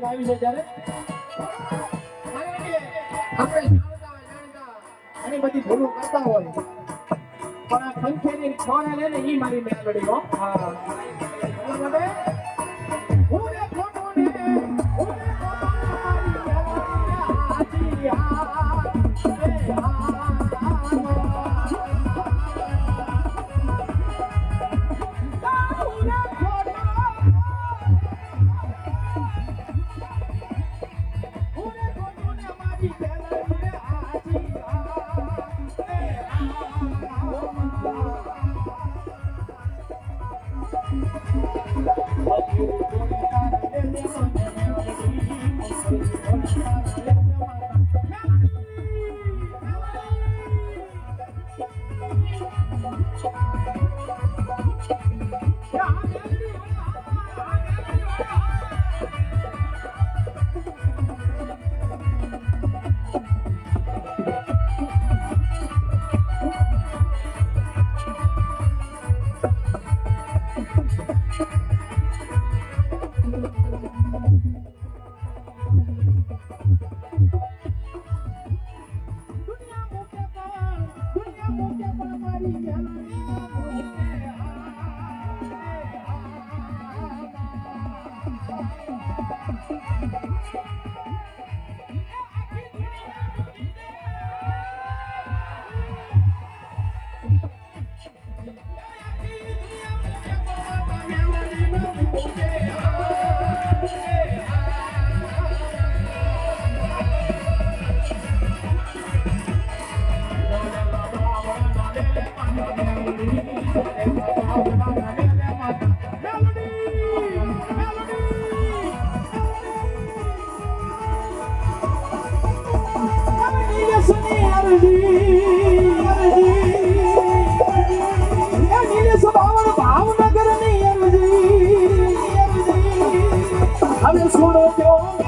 આવી છે ત્યારે આપણે બધી ભૂલો કરતા પણ આ પંખેની છોરા લે ને એ મારી મેલડી હો. હા. Yeah. I'm just gonna go.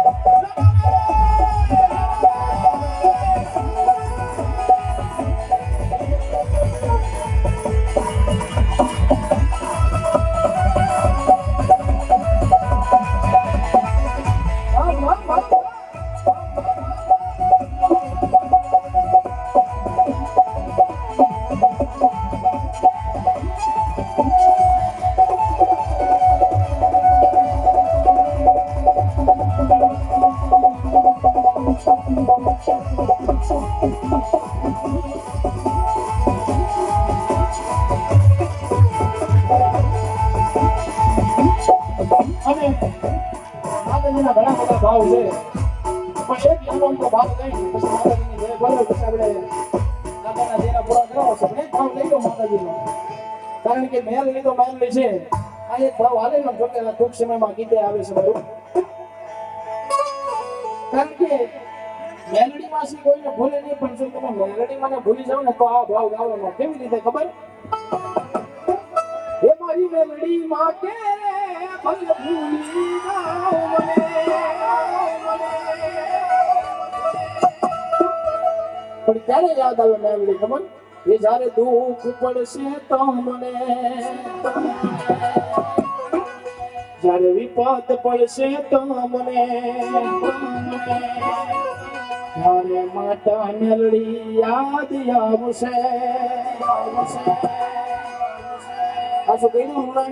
અને માતાજીના ઘણા બધા ભાવ છે પણ એક નાનો ભાવ લઈ પછી માતાજીની જય બોલો પછી આપણે નાનાના જેના પૂરા કરાવો છો એક ભાવ લઈ લો માતાજીનો કારણ કે મેલ લીધો મેલ લે છે આ એક ભાવ હાલે ને જોકે ટૂંક સમયમાં ગીતે આવે છે બધું કારણ કે મેલડીમાં છે કોઈને ભૂલે નહીં પણ જો તમે મેલડીમાં ભૂલી જાવ ને તો આ ભાવ ગાવાનો કેવી રીતે ખબર? હે મારી મેલડી માં કે પણ ક્યારે યાદ આવે મેલડી ખબર? એ જ્યારે દુઃખ પડશે તો મને. જ્યારે વિપત પડશે તો મને. ત્યારે માતા નરળી યાદ આવશે. આવશે આ શું કહી દઉં હમણાં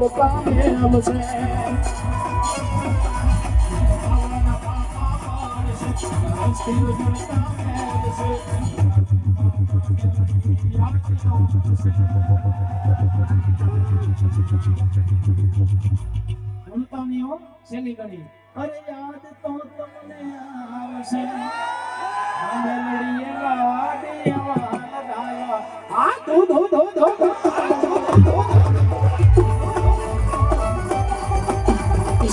তোর পায়ে আমছে मुल्तानियों से निकली अरे याद तो तुमने आवश्यक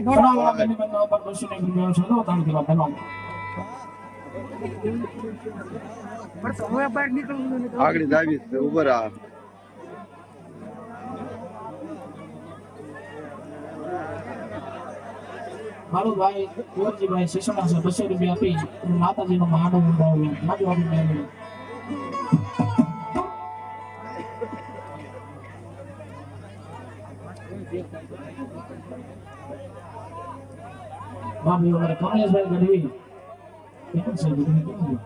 ઘણા મેની મનના પર દોષને ગુરવ્યા છે તો તાણ કેવા પહેલા આગળ જાવી છે ઉભર આ મારો ભાઈ કોરજીભાઈ શેષમાં છે બસો રૂપિયા આપી માતાજીનો મહાડો મંગાવ્યો માજવાડી મેળવ્યો બાબુ અમારે કમલેશભાઈ ગઢવી. કેમ છે બધું કેમ છે?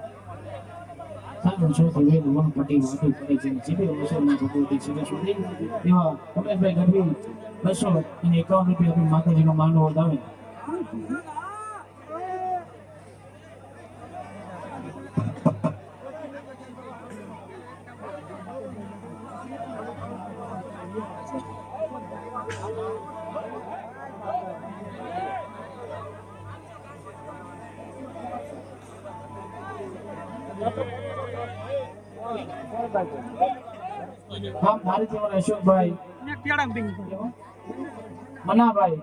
સારું છો તો વેદ વન પટી, વાતું કરે છે જીબી મુસલમાન ભગવતી છે સુધી એવા કમલેશભાઈ ગઢવી, બસો અને એકાવન રૂપિયા માતાજીનો માનો વધાવે નામ ધારી છે અશોકભાઈ. મનાભાઈ.